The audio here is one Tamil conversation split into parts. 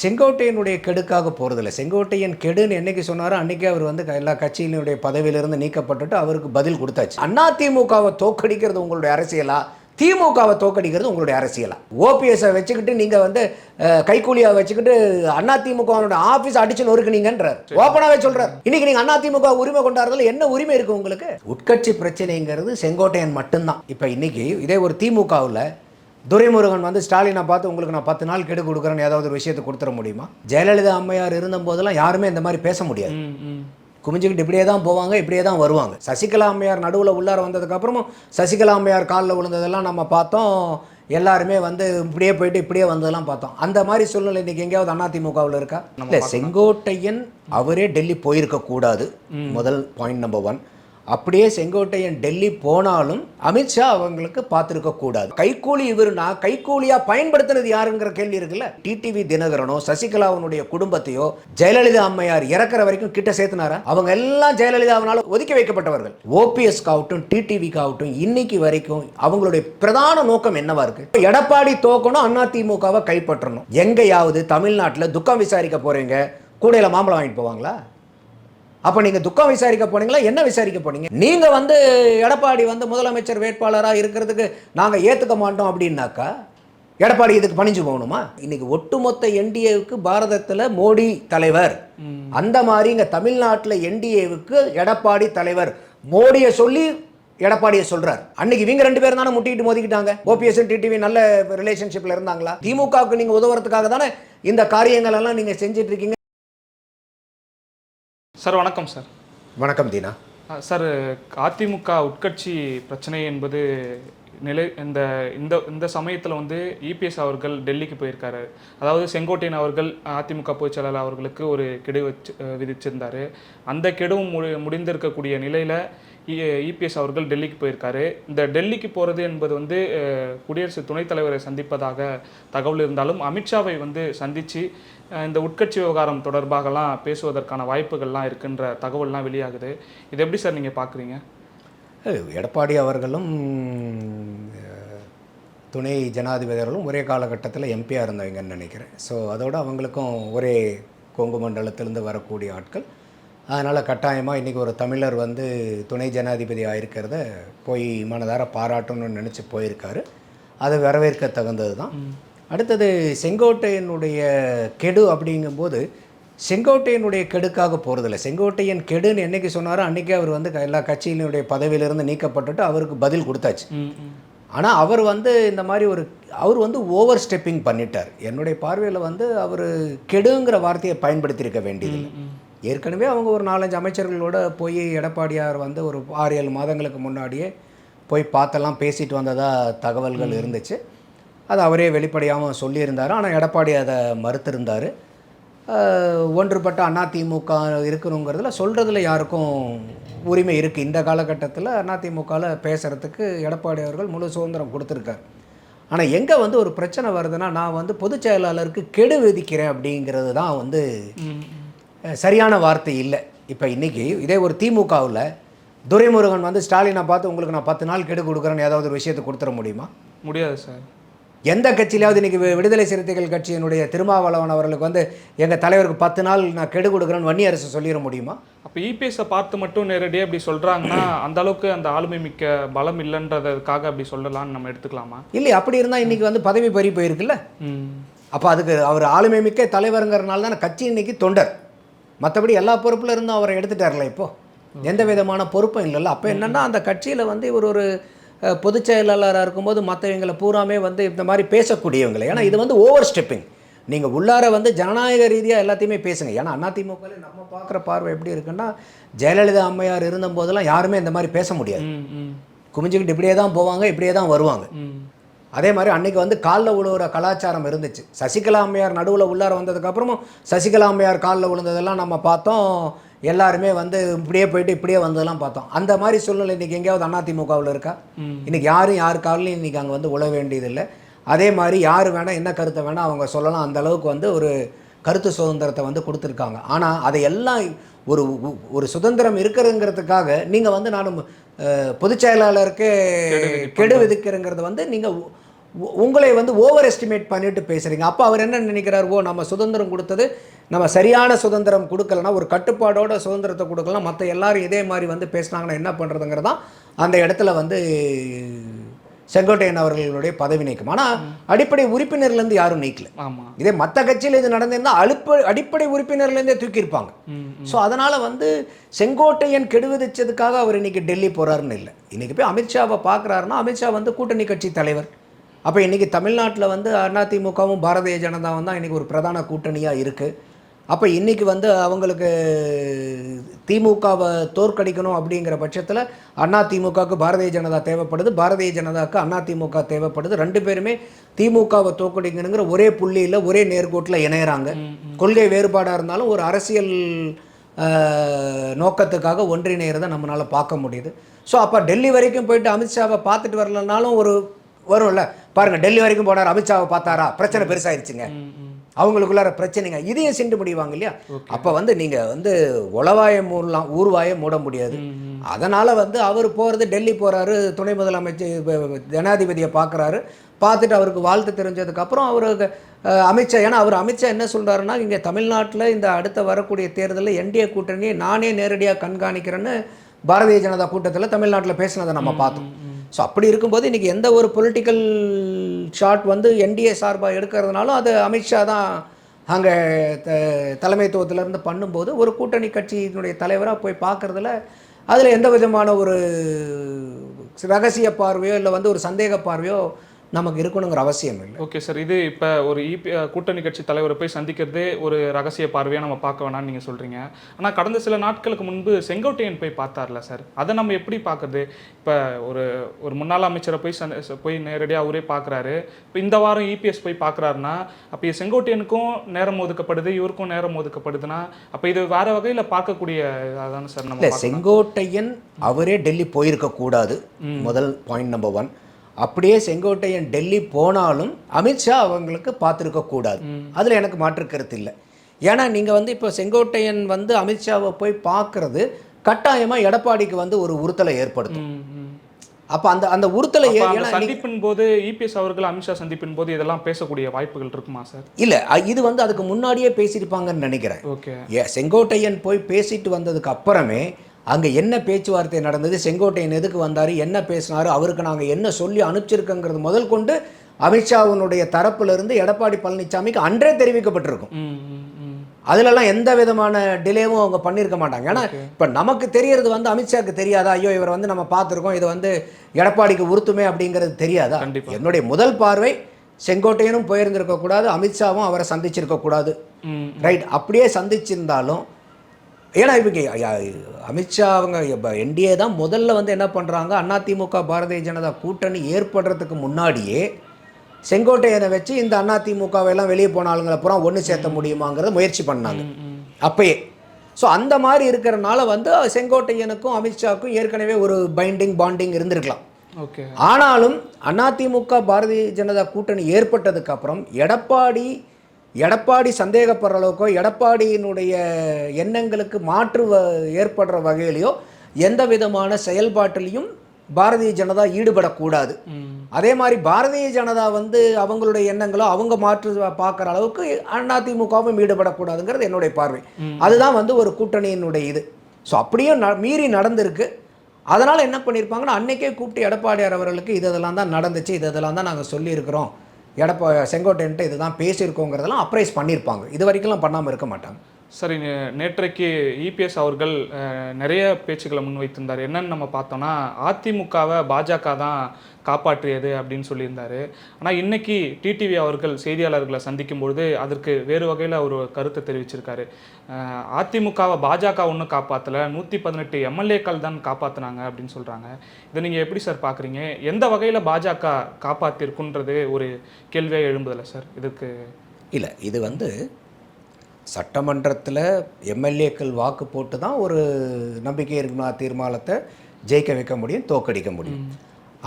செங்கோட்டையனுடைய கெடுக்காக போகிறதில்ல செங்கோட்டையன் கெடுன்னு என்னைக்கு சொன்னாரோ அன்றைக்கி அவர் வந்து எல்லா கட்சியினுடைய பதவியிலிருந்து நீக்கப்பட்டுட்டு அவருக்கு பதில் கொடுத்தாச்சு. அண்ணா திமுகவை தோக்கடிக்கிறது உங்களுடைய அரசியலா? திமுகவை தோக்கடிக்கிறது உங்களுடைய அரசியலா? ஓபிஎஸ்ஸை வச்சுக்கிட்டு நீங்கள் வந்து அஹ், கைக்கூலியை வச்சுக்கிட்டு அண்ணா திமுகவோட ஆஃபீஸ் அடிச்சு நொறுக்குனீங்கன்றார். ஓப்பனாகவே சொல்றார். இன்னைக்கு நீங்கள் அண்ணா திமுக உரிமை கொண்டாடுறதுல என்ன உரிமை இருக்கு உங்களுக்கு? உட்கட்சி பிரச்சனைங்கிறது செங்கோட்டையன் மட்டும்தான். இப்போ இன்னைக்கு இதே ஒரு திமுகவில் துரைமுருகன் வந்து ஸ்டாலினை பார்த்து உங்களுக்கு நான் பத்து நாள் கெடு கொடுக்குறேன்னு ஏதாவது ஒரு விஷயத்தை கொடுத்துட முடியுமா? ஜெயலலிதா அம்மையார் இருந்தபோதெல்லாம் யாருமே இந்த மாதிரி பேச முடியாது. குமிஞ்சுக்கிட்டு இப்படியே தான் போவாங்க இப்படியே தான் வருவாங்க. சசிகலா அம்மையார் நடுவில் உள்ளார வந்ததுக்கப்புறமும் சசிகலா அம்மையார் காலில் விழுந்ததெல்லாம் நம்ம பார்த்தோம். எல்லாருமே வந்து இப்படியே போயிட்டு இப்படியே வந்ததெல்லாம் பார்த்தோம். அந்த மாதிரி சூழ்நிலை இன்னைக்கு எங்கேயாவது அதிமுகவில் இருக்கா? இல்லை செங்கோட்டையன் அவரே டெல்லி போயிருக்க கூடாது முதல் பாயிண்ட் நம்பர் ஒன் அப்படியே செங்கோட்டையன் டெல்லி போனாலும் அமித்ஷா அவங்களுக்கு பார்த்துருக்க கூடாது. கைக்கூலி இவருனா கைக்கூலியா பயன்படுத்தினது யாருங்கிற கேள்வி இருக்குல்ல? டிடிவி தினகரனோ சசிகலாவனுடைய குடும்பத்தையோ ஜெயலலிதா அம்மையார் இறக்குற வரைக்கும் கிட்ட சேர்த்துனாரா? அவங்க எல்லாம் ஜெயலலிதாவினால ஒதுக்கி வைக்கப்பட்டவர்கள். ஓபிஎஸ்காகட்டும் டிடிவிக்காகட்டும் இன்னைக்கு வரைக்கும் அவங்களுடைய பிரதான நோக்கம் என்னவா இருக்கு? எடப்பாடி தோக்கணும் அதிமுகவை கைப்பற்றணும். எங்கேயாவது தமிழ்நாட்டில் துக்கம் விசாரிக்க போறீங்க கூடையில மாம்பழம் வாங்கிட்டு போவாங்களா? அப்போ நீங்கள் துக்கம் விசாரிக்க போனீங்களா? என்ன விசாரிக்க போனீங்க? நீங்கள் வந்து எடப்பாடி வந்து முதலமைச்சர் வேட்பாளராக இருக்கிறதுக்கு நாங்கள் ஏற்றுக்க மாட்டோம் அப்படின்னாக்கா எடப்பாடி இதுக்கு பணிஞ்சு போகணுமா? இன்னைக்கு ஒட்டுமொத்த என்டிஏவுக்கு பாரதத்தில் மோடி தலைவர். அந்த மாதிரி இங்கே தமிழ்நாட்டில் என்டிஏவுக்கு எடப்பாடி தலைவர். மோடியை சொல்லி எடப்பாடியை சொல்றார். அன்னைக்கு இவங்க ரெண்டு பேரும் தானே முட்டிட்டு மோதிக்கிட்டாங்க. ஓபிஎஸ் டிடிவி நல்ல ரிலேஷன்ஷிப்ல இருந்தாங்களா? திமுகவுக்கு நீங்க உதவுறதுக்காக தானே இந்த காரியங்கள் எல்லாம் நீங்க செஞ்சுட்டு இருக்கீங்க? சார் வணக்கம் சார். வணக்கம் தீனா. சார் அதிமுக உட்கட்சி பிரச்சனை என்பது நிலை இந்த இந்த இந்த சமயத்தில் வந்து இபிஎஸ் அவர்கள் டெல்லிக்கு போயிருக்காரு. அதாவது செங்கோட்டையன் அவர்கள் அதிமுக பொதுச் செயலாளர் அவர்களுக்கு ஒரு கெடு வச்சு விதிச்சிருந்தாரு. அந்த கெடுவும் முடி முடிந்திருக்கக்கூடிய நிலையில் இபிஎஸ் அவர்கள் டெல்லிக்கு போயிருக்காரு. இந்த டெல்லிக்கு போகிறது என்பது வந்து குடியரசு துணைத் தலைவரை சந்திப்பதாக தகவல் இருந்தாலும் அமித்ஷாவை வந்து சந்தித்து இந்த உட்கட்சி விவகாரம் தொடர்பாகலாம் பேசுவதற்கான வாய்ப்புகள்லாம் இருக்குன்ற தகவல்லாம் வெளியாகுது. இது எப்படி சார் நீங்கள் பார்க்குறீங்க எடப்பாடி அவர்களும் துணை ஜனாதிபதிகளும் ஒரே காலகட்டத்தில் எம்பியாக இருந்தவங்கன்னு நினைக்கிறேன். ஸோ அதோடு அவங்களுக்கும் ஒரே கொங்கு மண்டலத்திலேருந்து வரக்கூடிய ஆட்கள். அதனால் கட்டாயமாக இன்றைக்கி ஒரு தமிழர் வந்து துணை ஜனாதிபதி ஆயிருக்கிறத போய் மனதார பாராட்டணும்னு நினச்சி போயிருக்காரு. அது வரவேற்க தகுந்தது தான் அடுத்தது செங்கோட்டையனுடைய கெடு அப்படிங்கும்போது செங்கோட்டையனுடைய கெடுக்காக போகிறதில்ல செங்கோட்டையன் கெடுன்னு என்னைக்கு சொன்னாரோ அன்றைக்கே அவர் வந்து எல்லா கட்சியினுடைய பதவியிலிருந்து நீக்கப்பட்டுட்டு அவருக்கு பதில் கொடுத்தாச்சு. ஆனால் அவர் வந்து இந்த மாதிரி ஒரு அவர் வந்து ஓவர் ஸ்டெப்பிங் பண்ணிட்டார். என்னுடைய பார்வையில் வந்து அவர் கெடுங்கிற வார்த்தையை பயன்படுத்தியிருக்க வேண்டியதில்லை. ஏற்கனவே அவங்க ஒரு நாலஞ்சு அமைச்சர்களோட போய் எடப்பாடியார் வந்து ஒரு ஆறு ஏழு மாதங்களுக்கு முன்னாடியே போய் பார்த்தெல்லாம் பேசிட்டு வந்ததா தகவல்கள் இருந்துச்சு. அது அவரே வெளிப்படையாகவும் சொல்லியிருந்தார். ஆனால் எடப்பாடி அதை மறுத்திருந்தார். ஒன்றுபட்ட அதிமுக இருக்கணுங்கிறதுல சொல்கிறதுல யாருக்கும் உரிமை இருக்குது இந்த காலகட்டத்தில் அதிமுகவில் பேசுகிறதுக்கு எடப்பாடி அவர்கள் முழு சுதந்திரம் கொடுத்துருக்கார். ஆனால் எங்கே வந்து ஒரு பிரச்சனை வருதுன்னா நான் வந்து பொதுச் செயலாளருக்கு கெடு விதிக்கிறேன் அப்படிங்கிறது தான் வந்து சரியான வார்த்தை இல்லை. இப்போ இன்றைக்கி இதே ஒரு திமுகவில் துரைமுருகன் வந்து ஸ்டாலினை பார்த்து உங்களுக்கு நான் பத்து நாள் கெடு கொடுக்குறேன்னு ஏதாவது ஒரு விஷயத்தை கொடுத்துட முடியுமா? முடியாது சார். எந்த கட்சியிலாவது இன்னைக்கு வி- விடுதலை சிறுத்தைகள் கட்சியினுடைய திருமாவளவன் அவர்களுக்கு வந்து எங்கள் தலைவருக்கு பத்து நாள் நான் கெடு கொடுக்குறேன்னு வன்னி அரசு சொல்லிட முடியுமா? அப்போ இபிஎஸ்ஸை பார்த்து மட்டும் நேரடியாக இப்படி சொல்கிறாங்கன்னா அந்த அளவுக்கு அந்த ஆளுமை மிக்க பலம் இல்லைன்றதுக்காக அப்படி சொல்லலாம்னு நம்ம எடுத்துக்கலாமா? இல்லை அப்படி இருந்தால் இன்னைக்கு வந்து பதவி பறி போயிருக்குல்ல? அப்போ அதுக்கு அவர் ஆளுமை மிக்க தலைவருங்கிறனால தானே கட்சி இன்னைக்கு தொண்டர். மற்றபடி எல்லா பொறுப்புல இருந்தும் அவரை எடுத்துட்டார்ல இப்போ? எந்த விதமான பொறுப்பும் இல்லைல்ல. அப்போ என்னன்னா அந்த கட்சியில் வந்து இவர் ஒரு பொதுச் செயலாளராக இருக்கும்போது மற்றவங்களை பூராமே வந்து இந்த மாதிரி பேசக்கூடியவங்களை. ஏன்னா இது வந்து ஓவர் ஸ்டெப்பிங். நீங்கள் உள்ளார வந்து ஜனநாயக ரீதியாக எல்லாத்தையுமே பேசுங்க. ஏன்னா அதிமுகவில் நம்ம பார்க்குற பார்வை எப்படி இருக்குன்னா ஜெயலலிதா அம்மையார் இருந்தபோதெல்லாம் யாருமே இந்த மாதிரி பேச முடியாது. குமிஞ்சுக்கிட்டு இப்படியே தான் போவாங்க இப்படியே தான் வருவாங்க அதே மாதிரி அன்னைக்கு வந்து காலில் விழுவுற கலாச்சாரம் இருந்துச்சு. சசிகலா அம்மையார் நடுவில் உள்ளார வந்ததுக்கப்புறமும் சசிகலா அம்மையார் காலில் விழுந்ததெல்லாம் நம்ம பார்த்தோம். எல்லாருமே வந்து இப்படியே போயிட்டு இப்படியே வந்ததெல்லாம் பார்த்தோம். அந்த மாதிரி சூழ்நிலை இன்றைக்கி எங்கேயாவது அதிமுகவில் இருக்கா. இன்றைக்கி யாரும் யார் காலிலையும் இன்றைக்கி அங்கே வந்து உழ வேண்டியதில்லை. அதே மாதிரி யார் வேணால் என்ன கருத்தை வேணால் அவங்க சொல்லலாம். அந்த அளவுக்கு வந்து ஒரு கருத்து சுதந்திரத்தை வந்து கொடுத்துருக்காங்க. ஆனால் அதை எல்லாம் ஒரு ஒரு சுதந்திரம் இருக்கிறதுங்கிறதுக்காக நீங்கள் வந்து நான் பொதுச் செயலாளருக்கு கெடு விதிக்கிறங்கிறது வந்து நீங்கள் உங்களை வந்து ஓவர் எஸ்டிமேட் பண்ணிட்டு பேசுறீங்க. அப்போ அவர் என்ன நினைக்கிறார்? ஓ நம்ம சுதந்திரம் கொடுத்தது நம்ம சரியான சுதந்திரம் கொடுக்கலனா ஒரு கட்டுப்பாடோட சுதந்திரத்தை கொடுக்கலாம். மற்ற எல்லாரும் இதே மாதிரி வந்து பேசுனாங்கன்னா என்ன பண்ணுறதுங்கிறதான் அந்த இடத்துல வந்து செங்கோட்டையன் அவர்களுடைய பதவி நீக்கம். ஆனால் அடிப்படை உறுப்பினர்லேருந்து யாரும் நீக்கல. இதே மற்ற கட்சியில் இது நடந்திருந்தால் அழுப்ப அடிப்படை உறுப்பினர்லேருந்தே தூக்கியிருப்பாங்க. ஸோ அதனால் வந்து செங்கோட்டையன் கெடுவிதிச்சதுக்காக அவர் இன்னைக்கு டெல்லி போகிறாருன்னு இல்லை. இன்னைக்கு போய் அமித்ஷாவை பார்க்குறாருன்னா அமித்ஷா வந்து கூட்டணி கட்சி தலைவர். அப்போ இன்னைக்கு தமிழ்நாட்டில் வந்து அதிமுகவும் பாரதிய ஜனதாவும் தான் இன்னைக்கு ஒரு பிரதான கூட்டணியாக இருக்குது அப்போ இன்னைக்கு வந்து அவங்களுக்கு திமுகவை தோற்கடிக்கணும் அப்படிங்கிற பட்சத்தில் அண்ணா திமுகவுக்கு பாரதிய ஜனதா தேவைப்படுது பாரதிய ஜனதாவுக்கு அண்ணா திமுக தேவைப்படுது. ரெண்டு பேருமே திமுகவை தோற்கடிக்கணுங்கிற ஒரே புள்ளியில் ஒரே நேர்கோட்டில் இணையறாங்க. கொள்கை வேறுபாடாக இருந்தாலும் ஒரு அரசியல் நோக்கத்துக்காக ஒன்றிணைகிறத நம்மளால் பார்க்க முடியுது. ஸோ அப்போ டெல்லி வரைக்கும் போயிட்டு அமித்ஷாவை பார்த்துட்டு வரலனாலும் ஒரு வரும்ல? பாருங்க டெல்லி வரைக்கும் போனார் அமித்ஷாவை பார்த்தாரா? பிரச்சனை ம். அவங்களுக்குள்ளார பிரச்சனைங்க. இதையும் சிண்டு முடிவாங்க இல்லையா? அப்போ வந்து நீங்கள் வந்து உளவாய மூடலாம் ஊர்வாயை மூட முடியாது. அதனால் வந்து அவர் போகிறது டெல்லி போகிறாரு துணை முதலமைச்சர் ஜனாதிபதியை பார்க்குறாரு பார்த்துட்டு அவருக்கு வாழ்த்து தெரிஞ்சதுக்கப்புறம் அவருக்கு அமித்ஷா ஏன்னா அவர் அமித்ஷா என்ன சொல்கிறாருன்னா இங்கே தமிழ்நாட்டில் இந்த அடுத்த வரக்கூடிய தேர்தலில் என்டிஏ கூட்டணியை நானே நேரடியாக கண்காணிக்கிறேன்னு பாரதிய ஜனதா கூட்டத்தில் தமிழ்நாட்டில் பேசினதை நம்ம பார்த்தோம். ஸோ அப்படி இருக்கும்போது இன்றைக்கி எந்த ஒரு பொலிட்டிக்கல் ஷாட் வந்து என்டிஏ சார்பாக எடுக்கிறதுனாலும் அது அமித்ஷா தான் அங்கே த தலைமைத்துவத்திலேருந்து பண்ணும்போது ஒரு கூட்டணி கட்சியினுடைய தலைவராக போய் பார்க்குறதுல அதில் எந்த விதமான ஒரு ரகசிய பார்வையோ இல்லை வந்து ஒரு சந்தேக பார்வையோ நமக்கு இருக்கணுங்கிற அவசியம் இல்லை. ஓகே சார் இது இப்போ ஒரு இபி கூட்டணி கட்சி தலைவரை போய் சந்திக்கிறதே ஒரு ரகசிய பார்வையாக நம்ம பார்க்க வேணாம்னு நீங்கள் சொல்கிறீங்க ஆனால் கடந்த சில நாட்களுக்கு முன்பு செங்கோட்டையன் போய் பார்த்தார்ல சார் அதை நம்ம எப்படி பார்க்குறது? இப்போ ஒரு ஒரு முன்னாள் அமைச்சரை போய் சந்தி போய் நேரடியாக அவரே பார்க்குறாரு. இப்போ இந்த வாரம் இபிஎஸ் போய் பார்க்குறாருன்னா அப்போ செங்கோட்டையனுக்கும் நேரம் ஒதுக்கப்படுது இவருக்கும் நேரம் ஒதுக்கப்படுதுன்னா அப்போ இது வேற வகையில் பார்க்கக்கூடிய அதானே சார் நம்ம. செங்கோட்டையன் அவரே டெல்லி போயிருக்க கூடாது முதல் பாயிண்ட் நம்பர் ஒன் அப்படியே செங்கோட்டையன் டெல்லி போனாலும் அமித்ஷா அவங்களுக்கு பார்த்துருக்க கூடாது. அதில் எனக்கு மாற்று கருத்து இல்லை. ஏன்னா நீங்கள் வந்து இப்போ செங்கோட்டையன் வந்து அமித்ஷாவை போய் பார்க்கறது கட்டாயமாக எடப்பாடிக்கு வந்து ஒரு உறுத்தலை ஏற்படுத்தும். அப்போ அந்த அந்த உறுத்தலை சந்திப்பின் போது இபிஎஸ் அவர்கள் அமித்ஷா சந்திப்பின் போது இதெல்லாம் பேசக்கூடிய வாய்ப்புகள் இருக்குமா சார்? இல்லை இது வந்து அதுக்கு முன்னாடியே பேசியிருப்பாங்கன்னு நினைக்கிறேன். ஓகே. செங்கோட்டையன் போய் பேசிட்டு வந்ததுக்கு அப்புறமே அங்கே என்ன பேச்சுவார்த்தை நடந்தது? செங்கோட்டையன் எதுக்கு வந்தார்? என்ன பேசினாரு? அவருக்கு நாங்கள் என்ன சொல்லி அனுப்பிச்சிருக்கோங்கிறது முதல் கொண்டு அமித்ஷாவினுடைய தரப்பிலிருந்து எடப்பாடி பழனிசாமிக்கு அன்றே தெரிவிக்கப்பட்டிருக்கும். அதிலெல்லாம் எந்த விதமான டிலேவும் அவங்க பண்ணியிருக்க மாட்டாங்க. ஏன்னா இப்போ நமக்கு தெரியறது வந்து அமித்ஷாக்கு தெரியாதா? ஐயோ இவர் வந்து நம்ம பார்த்துருக்கோம். இது வந்து எடப்பாடிக்கு உறுத்துமே அப்படிங்கிறது தெரியாதா. என்னுடைய முதல் பார்வை செங்கோட்டையனும் போயிருந்திருக்க கூடாது அமித்ஷாவும் அவரை சந்திச்சிருக்க கூடாது ம். ரைட் அப்படியே சந்திச்சிருந்தாலும் ஏன்னா ஐயா, அமித்ஷா அவங்க என்டிஏ தான் முதல்ல வந்து என்ன பண்ணுறாங்க அதிமுக பாரதிய ஜனதா கூட்டணி ஏற்படுறதுக்கு முன்னாடியே செங்கோட்டையனை வச்சு இந்த அதிமுகவை எல்லாம் வெளியே போன ஆளுங்களை பூரா ஒன்று சேர்த்த முடியுமாங்கிறத முயற்சி பண்ணாங்க. அப்பயே. ஸோ அந்த மாதிரி இருக்கிறனால வந்து செங்கோட்டையனுக்கும் அமித்ஷாவுக்கும் ஏற்கனவே ஒரு பைண்டிங் பாண்டிங் இருந்திருக்கலாம். ஓகே. ஆனாலும் அதிமுக பாரதிய ஜனதா கூட்டணி ஏற்பட்டதுக்கு அப்புறம் எடப்பாடி எடப்பாடி சந்தேகப்படுற அளவுக்கோ எடப்பாடியினுடைய எண்ணங்களுக்கு மாற்று ஏற்படுற வகையிலையோ எந்த விதமான செயல்பாட்டிலையும் பாரதிய ஜனதா ஈடுபடக்கூடாது. அதே மாதிரி பாரதிய ஜனதா வந்து அவங்களுடைய எண்ணங்களோ அவங்க மாற்று பார்க்குற அளவுக்கு அதிமுகவும் ஈடுபடக்கூடாதுங்கிறது என்னுடைய பார்வை. அதுதான் வந்து ஒரு கூட்டணியினுடைய இது. ஸோ அப்படியும் ந- மீறி நடந்திருக்கு. அதனால் என்ன பண்ணியிருப்பாங்கன்னா அன்னைக்கே கூப்பிட்டு எடப்பாடியார் அவர்களுக்கு இது இதெல்லாம் தான் நடந்துச்சு இது இதெல்லாம் தான் நாங்கள் சொல்லியிருக்கிறோம். எடப்பா செங்கோட்டைன்ட்டு இதுதான் பேசியிருக்கோங்கிறதெல்லாம் அப்ரைஸ் பண்ணியிருப்பாங்க. இது வரைக்கும்லாம் பண்ணாமல் இருக்க மாட்டாங்க. சரி நேற்றைக்கு இபிஎஸ் அவர்கள் நிறைய பேச்சுக்களை முன்வைத்திருந்தார். என்னன்னு நம்ம பார்த்தோம்னா அதிமுகவை பாஜக தான் காப்பாற்றியது அப்படின்னு சொல்லியிருந்தார். ஆனால் இன்றைக்கி டிடிவி அவர்கள் செய்தியாளர்களை சந்திக்கும் பொழுது அதற்கு வேறு வகையில் ஒரு கருத்தை தெரிவிச்சிருக்காரு. அதிமுகவை பாஜக ஒன்றும் காப்பாற்றலை நூற்றி பதினெட்டு எம்எல்ஏக்கள் தான் காப்பாற்றினாங்க அப்படின்னு சொல்கிறாங்க இதை நீங்கள் எப்படி சார் பார்க்குறீங்க எந்த வகையில் பாஜக காப்பாற்றிருக்குன்றது ஒரு கேள்வியாக எழும்புதில்லை சார்? இதுக்கு இல்லை இது வந்து சட்டமன்றத்தில் எம்எல்ஏக்கள் வாக்கு போட்டு தான் ஒரு நம்பிக்கை இருக்குன்னா தீர்மானத்தை ஜெயிக்க வைக்க முடியும் தோக்கடிக்க முடியும்.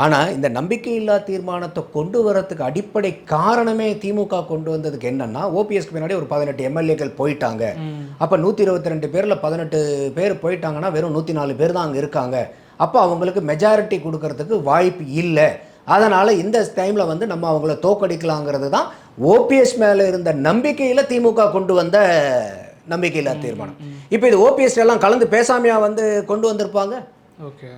ஆனால் இந்த நம்பிக்கையில்லா தீர்மானத்தை கொண்டு வரத்துக்கு அடிப்படை காரணமே திமுக கொண்டு வந்ததுக்கு என்னன்னா ஓபிஎஸ்க்கு பின்னாடி ஒரு பதினெட்டு எம்எல்ஏக்கள் போயிட்டாங்க. அப்போ நூற்றி இருபத்தி ரெண்டு பேரில் பதினெட்டு பேர் போயிட்டாங்கன்னா வெறும் நூற்றி நாலு பேர் தான் அங்கே இருக்காங்க. அப்போ அவங்களுக்கு மெஜாரிட்டி கொடுக்கறதுக்கு வாய்ப்பு இல்லை. அதனால் இந்த டைமில் வந்து நம்ம அவங்கள தோக்கடிக்கலாங்கிறது தான் ஓபிஎஸ் மேலே இருந்த நம்பிக்கையில் திமுக கொண்டு வந்த நம்பிக்கையில்லா தீர்மானம். இப்போ இது ஓபிஎஸ் எல்லாம் கலந்து பேசாமையா வந்து கொண்டு வந்திருப்பாங்க? ஓகே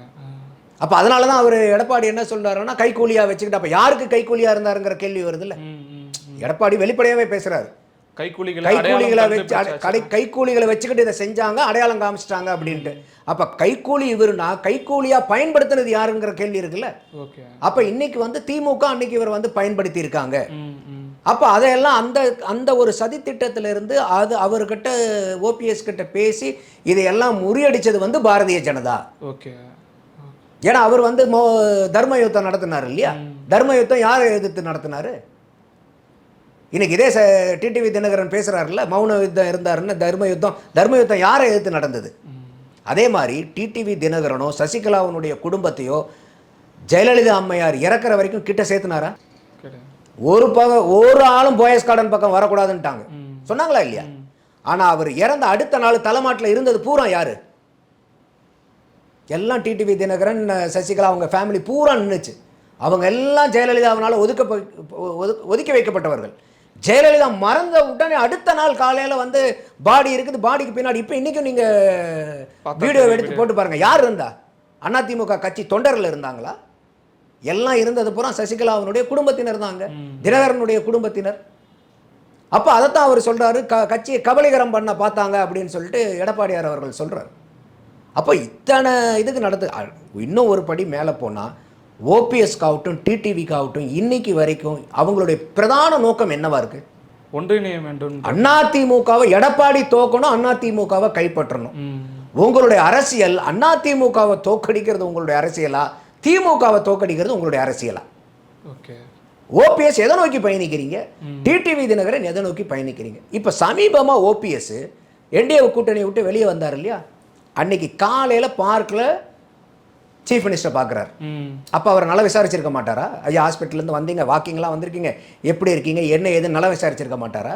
அப்போ அதனால தான் அவர் எடப்பாடி என்ன சொல்றாருன்னா கைக்கூலியாக வச்சுக்கிட்டு அப்போ யாருக்கு கைக்கூலியாக இருந்தாருங்கிற கேள்வி வருதுல்ல? ம் ம். எடப்பாடி வெளிப்படையாகவே பேசுறாரு. கைக்கூலிகளை கைக்கூலிகளை அடையாளம் வச்சு கடை கைக்கூலிகளை வச்சுக்கிட்டு இதை செஞ்சாங்க அடையாளம் காமிச்சிட்டாங்க அப்படின்ட்டு. அப்போ கைக்கூலி இவருனா கைக்கூலியாக பயன்படுத்தினது யாருங்கிற கேள்வி இருக்குல்ல? அப்போ இன்னைக்கு வந்து திமுக அன்னைக்கு இவர் வந்து பயன்படுத்தி இருக்காங்க அப்போ அதையெல்லாம் அந்த அந்த ஒரு சதி திட்டத்திலிருந்து அது அவர்கிட்ட ஓபிஎஸ் கிட்ட பேசி இதையெல்லாம் முறியடிச்சது வந்து பாரதிய ஜனதா. ஓகே. ஏன்னா அவர் வந்து மோ தர்ம யுத்தம் நடத்தினார் இல்லையா? தர்ம யுத்தம் யாரை எதிர்த்து நடத்தினாரு? இன்னைக்கு இதே டிடிவி தினகரன் பேசுறாருல்ல மௌன யுத்தம் இருந்தாருன்னு தர்ம யுத்தம் தர்ம யுத்தம் யாரை எதிர்த்து நடந்தது? அதே மாதிரி டிடிவி தினகரனோ சசிகலாவினுடைய குடும்பத்தையோ ஜெயலலிதா அம்மையார் இறக்குற வரைக்கும் கிட்ட சேர்த்துனாரா? ஒரு பக்கம் ஒரு ஆளும் போயஸ் கார்டன் பக்கம் வரக்கூடாதுன்ட்டாங்க. சொன்னாங்களா இல்லையா? ஆனா அவர் இறந்த அடுத்த நாள் தலைமாட்டில் இருந்தது பூரா யாரு? எல்லாம் டிடிவி தினகரன் சசிகலா அவங்க ஃபேமிலி பூரா நின்றுச்சு அவங்க எல்லாம் ஜெயலலிதாவினால ஒதுக்க- ஒதுக்கி வைக்கப்பட்டவர்கள். ஜெயலலிதா மறந்த உடனே அடுத்த நாள் காலையில வந்து பாடி இருக்குது. பாடிக்கு பின்னாடி இப்போ இன்னைக்கும் நீங்க பார்த்தா வீடியோ எடுத்து போட்டு பாருங்க. யார் இருந்தா? அதிமுக கட்சி தொண்டர்கள் இருந்தாங்களா? எல்லாம் இருந்தது பூரா சசிகலாவினுடைய குடும்பத்தினர் தாங்க. தினகரனுடைய குடும்பத்தினர். அப்போ அதைத்தான் அவர் சொல்றாரு. க கட்சியை கபலீகரம் பண்ண பார்த்தாங்க அப்படின்னு சொல்லிட்டு எடப்பாடியார் அவர்கள் சொல்றாரு. அப்போ இத்தனை இதுக்கு நடத்து அ- இன்னும் ஒரு படி மேலே போனால் ஓபிஎஸ்க்காகட்டும் டிடிவிக்காகட்டும் இன்னைக்கு வரைக்கும் அவங்களுடைய பிரதான நோக்கம் என்னவா இருக்கு? ஒன்றிணைய வேண்டும் அதிமுகவை எடப்பாடி தோக்கணும் அதிமுகவை கைப்பற்றணும். உங்களுடைய அரசியல் அதிமுகவை தோக்கடிக்கிறது உங்களுடைய அரசியலா? திமுகவை தோக்கடிக்கிறது உங்களுடைய அரசியலா? ஓகே. ஓபிஎஸ் எதை நோக்கி பயணிக்கிறீங்க? டிடிவி தினகரன் எதை நோக்கி பயணிக்கிறீங்க? இப்போ சமீபமாக ஓபிஎஸ் என்டிஏ கூட்டணியை விட்டு வெளியே வந்தார் இல்லையா? அன்னைக்கு காலையில் பார்க்கில் சீஃப் மினிஸ்டர் பார்க்குறாரு. அப்போ அவர் நல்லா விசாரிச்சிருக்க மாட்டாரா? ஐயா ஹாஸ்பிட்டல்லேருந்து வந்தீங்க வாக்கிங்லாம் வந்திருக்கீங்க எப்படி இருக்கீங்க என்ன ஏதுன்னு நல்லா விசாரிச்சிருக்க மாட்டாரா?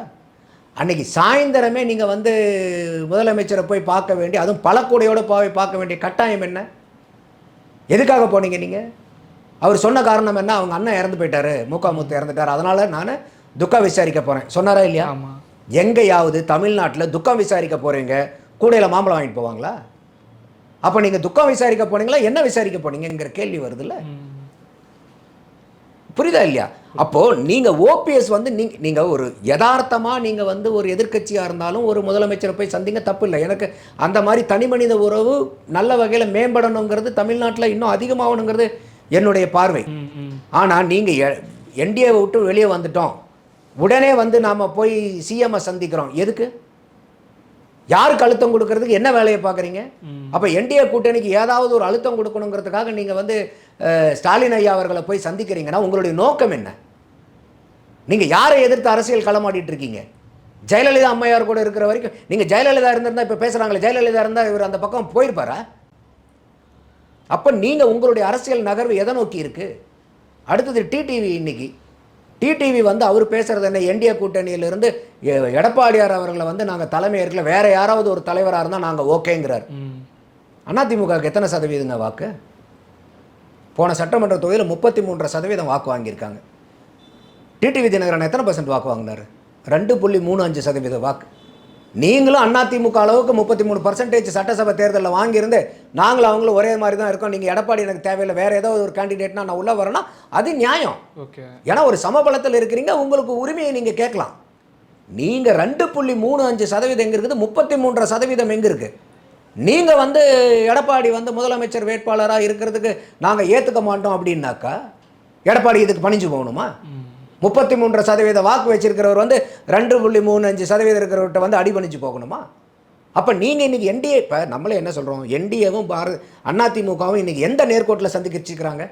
அன்னைக்கு சாயந்தரமே நீங்கள் வந்து முதலமைச்சரை போய் பார்க்க வேண்டிய அதுவும் பழக்கூடையோட போய் பார்க்க வேண்டிய கட்டாயம் என்ன? எதுக்காக போனீங்க நீங்கள் அவர் சொன்ன காரணம் என்ன? அவங்க அண்ணன் இறந்து போயிட்டாரு மூக்காமுத்து இறந்துட்டார். அதனால நான் துக்கம் விசாரிக்க போகிறேன் சொன்னாரா இல்லையா? எங்கேயாவது தமிழ்நாட்டில் துக்கம் விசாரிக்க போகிறீங்க கூடையில் மாம்பழம் வாங்கிட்டு போவாங்களா? அப்போ நீங்கள் துக்கம் விசாரிக்க போனீங்களா? என்ன விசாரிக்க போனீங்கங்கிற கேள்வி வருதுல்ல? புரியுதா இல்லையா? அப்போ நீங்க ஓபிஎஸ் வந்து நீங்க நீங்க ஒரு யதார்த்தமா நீங்க வந்து ஒரு எதிர்க்கட்சியா இருந்தாலும் ஒரு முதலமைச்சரை போய் சந்திங்க தப்பு இல்லை. எனக்கு அந்த மாதிரி தனி மனித உறவு நல்ல வகையில மேம்படணுங்கிறது தமிழ்நாட்டில் இன்னும் அதிகமாகணுங்கிறது என்னுடைய பார்வை. ம் ம். ஆனா நீங்க என்டிஏவை விட்டு வெளியே வந்துட்டோம். உடனே வந்து நாம போய் சிஎம்ஐ சந்திக்கிறோம். எதுக்கு? யாருக்கு அழுத்தம் கொடுக்கறதுக்கு என்ன வேலையை பார்க்குறீங்க. அப்போ என்டிஏ கூட்டணிக்கு ஏதாவது ஒரு அழுத்தம் கொடுக்கணுங்கிறதுக்காக நீங்கள் வந்து ஸ்டாலின் ஐயா அவர்களை போய் சந்திக்கிறீங்கன்னா உங்களுடைய நோக்கம் என்ன? நீங்கள் யாரை எதிர்த்து அரசியல் களமாடிட்டு இருக்கீங்க? ஜெயலலிதா அம்மையார் கூட இருக்கிற வரைக்கும் நீங்கள் ஜெயலலிதா இருந்திருந்தா இப்போ பேசுகிறாங்களே ஜெயலலிதா இருந்தால் இவர் அந்த பக்கம் போயிருப்பாரா? அப்போ நீங்கள் உங்களுடைய அரசியல் நகர்வு எதை நோக்கி இருக்கு? அடுத்தது டிடிவி இன்னைக்கு டிடிவி வந்து அவர் பேசுறது என்ன? என்டிஏ கூட்டணியிலிருந்து எடப்பாடியார் அவர்களை வந்து நாங்கள் தலைமை ஏற்கல வேற யாராவது ஒரு தலைவராக இருந்தால் நாங்கள் ஓகேங்கிறார். அதிமுகவுக்கு எத்தனை சதவீதங்க வாக்கு? போன சட்டமன்ற தொகுதியில் முப்பத்தி மூன்றரை சதவீதம் வாக்கு வாங்கியிருக்காங்க. டிடிவி தினகரன் எத்தனை பர்சன்ட் வாக்கு வாங்கினாரு? ரெண்டு புள்ளி மூணு அஞ்சு சதவீத வாக்கு. நீங்களும் அதிமுக அளவுக்கு முப்பத்தி மூணு பர்சன்டேஜ் சட்டசபை தேர்தலில் வாங்கியிருந்து நாங்களும் அவங்களும் ஒரே மாதிரி தான் இருக்கோம். நீங்கள் எடப்பாடி எனக்கு தேவையில்லை. வேற ஏதாவது ஒரு கேண்டிடேட்னா நான் உள்ள வரேன்னா அது நியாயம். ஓகே. ஏன்னா ஒரு சமபலத்தில் இருக்கிறீங்க உங்களுக்கு உரிமையை நீங்கள் கேட்கலாம். நீங்கள் ரெண்டு புள்ளி மூணு அஞ்சு சதவீதம் எங்கே இருக்குது? முப்பத்தி மூன்றரை சதவீதம் எங்கே இருக்குது நீங்கள் வந்து எடப்பாடி வந்து முதலமைச்சர் வேட்பாளராக இருக்கிறதுக்கு நாங்கள் ஏற்றுக்க மாட்டோம் அப்படின்னாக்கா எடப்பாடி இதுக்கு பணிஞ்சு போகணுமா? முப்பத்தி மூன்றரை சதவீத வாக்கு வச்சிருக்கிறவர் வந்து ரெண்டு புள்ளி மூணு அஞ்சு சதவீதம் இருக்கிறவர்கிட்ட வந்து அடிபணிஞ்சு போகணுமா? அப்போ நீங்கள் இன்னைக்கு என்டிஏ இப்போ நம்மளே என்ன சொல்கிறோம் என்டிஏவும் பாரத் அதிமுகவும் இன்னைக்கு எந்த நேர்கோட்டில் சந்திக்கிச்சிருக்கிறாங்க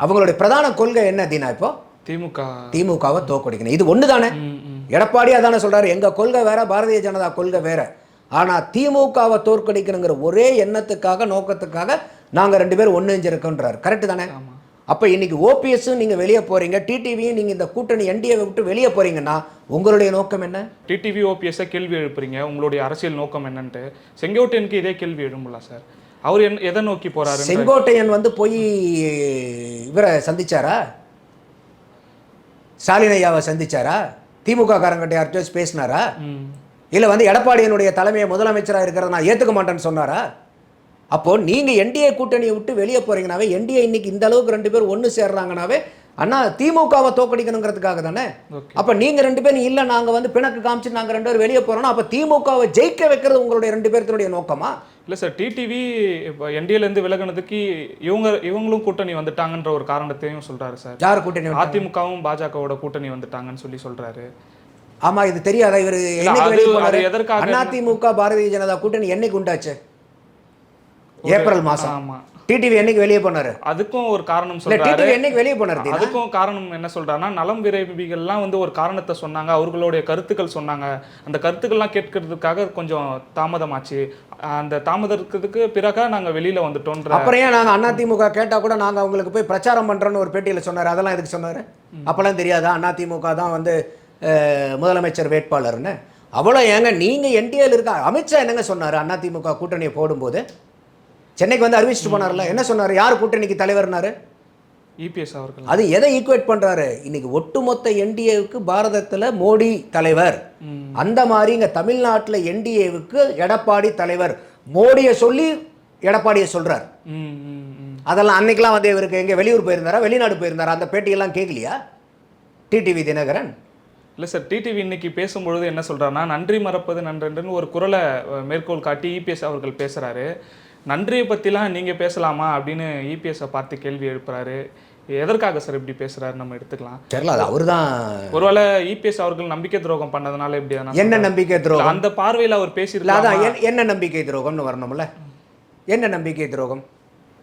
அவங்களுடைய பிரதான கொள்கை என்ன தீனா இப்போ? திமுக. திமுகவை தோக்கடிக்கணும். இது ஒன்று தானே ம் ம். எடப்பாடி அதானே சொல்றாரு எங்க கொள்கை வேற பாரதிய ஜனதா கொள்கை வேற. ஆனா திமுகவை தோற்கடிக்கணுங்கிற ஒரே எண்ணத்துக்காக நோக்கத்துக்காக நாங்க ரெண்டு பேரும் ஒன்று இருக்கோன்றாரு. கரெக்ட் தானே? அப்ப இன்னைக்கு ஓபிஎஸ்ஸும் நீங்க வெளியே போறீங்க டிடிவியும் நீங்க இந்த கூட்டணி என்டிஏ விட்டு வெளியே போறீங்கன்னா உங்களுடைய நோக்கம் என்ன? டிடிவி ஓபிஎஸ்ஸை கேள்வி எழுப்புறீங்க. உங்களுடைய அரசியல் நோக்கம் என்னன்ட்டு. செங்கோட்டையனுக்கு இதே கேள்வி எழும்பலாம் சார். அவர் என் எதை நோக்கி போறாரு செங்கோட்டையன் வந்து போய் இவரை சந்திச்சாரா? ஸ்டாலின் ஐயாவை சந்திச்சாரா? திமுக காரங்கிட்ட யார்கிட்டயும் பேசினாரா? இல்லை வந்து எடப்பாடியினுடைய தலைமையை முதலமைச்சராக இருக்கிறத நான் ஏற்றுக்க மாட்டேன்னு சொன்னாரா? அப்போ நீங்க என்டிஏ கூட்டணியை விட்டு வெளியே போறீங்கனாவே என்டிஏ இன்னைக்கு இந்த அளவுக்கு ரெண்டு பேர் ஒன்று சேர்றாங்கனாவே அண்ணா திமுகவை தோக்கடிக்கணுங்கிறதுக்காக தானே? அப்ப நீங்க ரெண்டு பேரும் இல்ல நாங்க வந்து பிணக்கு காமிச்சு நாங்க ரெண்டு பேரும் வெளியே போறோம்னா அப்ப திமுகவை ஜெயிக்க வைக்கிறது உங்களுடைய ரெண்டு பேர்த்தினுடைய நோக்கமா? இல்லை சார் டிடிவி இப்போ என்டிஏலேருந்து விலகினதுக்கு இவங்க இவங்களும் கூட்டணி வந்துட்டாங்கன்ற ஒரு காரணத்தையும் சொல்றாரு சார். யார் கூட்டணி அதிமுகவும் பாஜகவோட கூட்டணி வந்துட்டாங்கன்னு சொல்லி சொல்றாரு. ஆமா இது தெரியாதா இவர் அதிமுக பாரதிய ஜனதா கூட்டணி என்னைக்கு உண்டாச்சு? ஏப்ரல் மாசம். ஆமா டிடிவி என்னைக்கு வெளியே போனாரு? அதுக்கும் ஒரு காரணம் சொல்றாரு. டிடிவி என்னைக்கு வெளியே போனாரு? அதுக்கும் காரணம் என்ன சொல்றாருன்னா நலம் விரைவிகள்லாம் வந்து ஒரு காரணத்தை சொன்னாங்க. அவர்களுடைய கருத்துக்கள் சொன்னாங்க. அந்த கருத்துக்கள்லாம் கேட்கறதுக்காக கொஞ்சம் தாமதமாச்சு. அந்த தாமதத்துக்கு பிறகா நாங்க வெளியில வந்துட்டோன்ற அப்புறம் ஏன் நாங்க அதிமுக கேட்டா கூட நாங்க அவங்களுக்கு போய் பிரச்சாரம் பண்றோம்னு ஒரு பேட்டியில சொன்னாரு. அதெல்லாம் எதுக்கு சொன்னாரு? அப்பெல்லாம் தெரியாதா? அதிமுக தான் வந்து முதலமைச்சர் வேட்பாளர்னு. அவ்வளோ ஏங்க நீங்க என்டிஏல இருக்க அமித்ஷா என்னங்க சொன்னாரு? அதிமுக கூட்டணியை போடும்போது. சென்னைக்கு வந்து அறிவிச்சிட்டு போனார்ல. என்ன சொன்னாரு? யார் கூட்டணிக்கு தலைவர்னாரு? இபிஎஸ் அவர்கள். அது எதை ஈக்குவேட் பண்றாரு? இன்னைக்கு ஒட்டுமொத்த என்டிஏவுக்கு பாரதத்துல மோடி தலைவர். அந்த மாதிரி இங்க தமிழ்நாட்டுல என்டிஏவுக்கு எடப்பாடி தலைவர். மோடியை சொல்லி எடப்பாடியை ம். அதெல்லாம் அன்னைக்கெல்லாம் வந்து இவருக்கு எங்க வெளியூர் போயிருந்தாரா? வெளிநாடு போயிருந்தாரா? அந்த பேட்டியெல்லாம் கேட்கலையா டிடிவி தினகரன். இல்ல சார் டிடிவி இன்னைக்கு பேசும்பொழுது என்ன சொல்றாருன்னா நன்றி மறப்பது நன்றென்றுன்னு ஒரு குரலை மேற்கோள் காட்டி இபிஎஸ் அவர்கள் பேசுறாரு. நன்றியை பத்திலாம் நீங்க பேசலாமா அப்படின்னு இபிஎஸ்ஸை பார்த்து கேள்வி எழுப்புறாரு. எதற்காக சார் இப்படி பேசுறாரு நம்ம எடுத்துக்கலாம். தெரியல அது அவர்தான். ஒருவேளை இபிஎஸ் அவர்கள் நம்பிக்கை துரோகம் பண்ணதுனால இப்படி எதனா என்ன நம்பிக்கை துரோகம்? அந்த பார்வையில அவர் பேசியிருக்கலாம் அதான் என்ன- நம்பிக்கை துரோகம்னு வரணும்ல? என்ன நம்பிக்கை துரோகம்?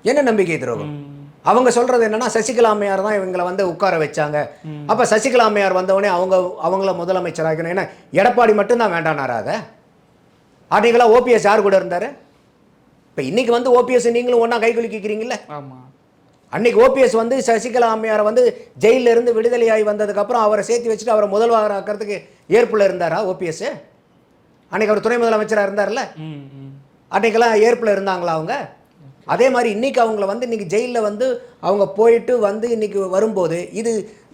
என்ன நம்பிக்கை துரோகம்? அவங்க சொல்றது என்னன்னா சசிகலா அம்மையார் தான் இவங்களை வந்து உட்கார வச்சாங்க. அப்ப சசிகலா அம்மையார் வந்தவொடனே அவங்க அவங்கள முதலமைச்சராக்கணும். ஏன்னா எடப்பாடி மட்டும்தான் வேண்டானாரா அதை? அன்னைக்கெல்லாம் ஓபிஎஸ் யார் கூட இருந்தாரு? இப்ப இன்னைக்கு வந்து ஓபிஎஸ் நீங்களும் ஒண்ணா கை குலுக்கிக்கிறீங்கல்ல? ஆமா. அன்னைக்கு ஓபிஎஸ் வந்து சசிகலா அம்மையாரை வந்து ஜெயில்ல இருந்து விடுதலையாகி வந்ததுக்கப்புறம் அவரை சேர்த்து வச்சுட்டு அவரை முதல்வர் ஆக்கிறதுக்கு ஏற்புல இருந்தாரா ஓபிஎஸ் அன்னைக்கு அவர் துணை முதலமைச்சராக இருந்தார்ல? அன்னைக்கெல்லாம் ஏற்பில் இருந்தாங்களா அவங்க? அதே மாதிரி இன்னைக்கு அவங்கள வந்து இன்னைக்கு ஜெயிலில் வந்து அவங்க போயிட்டு வந்து இன்னைக்கு வரும்போது இது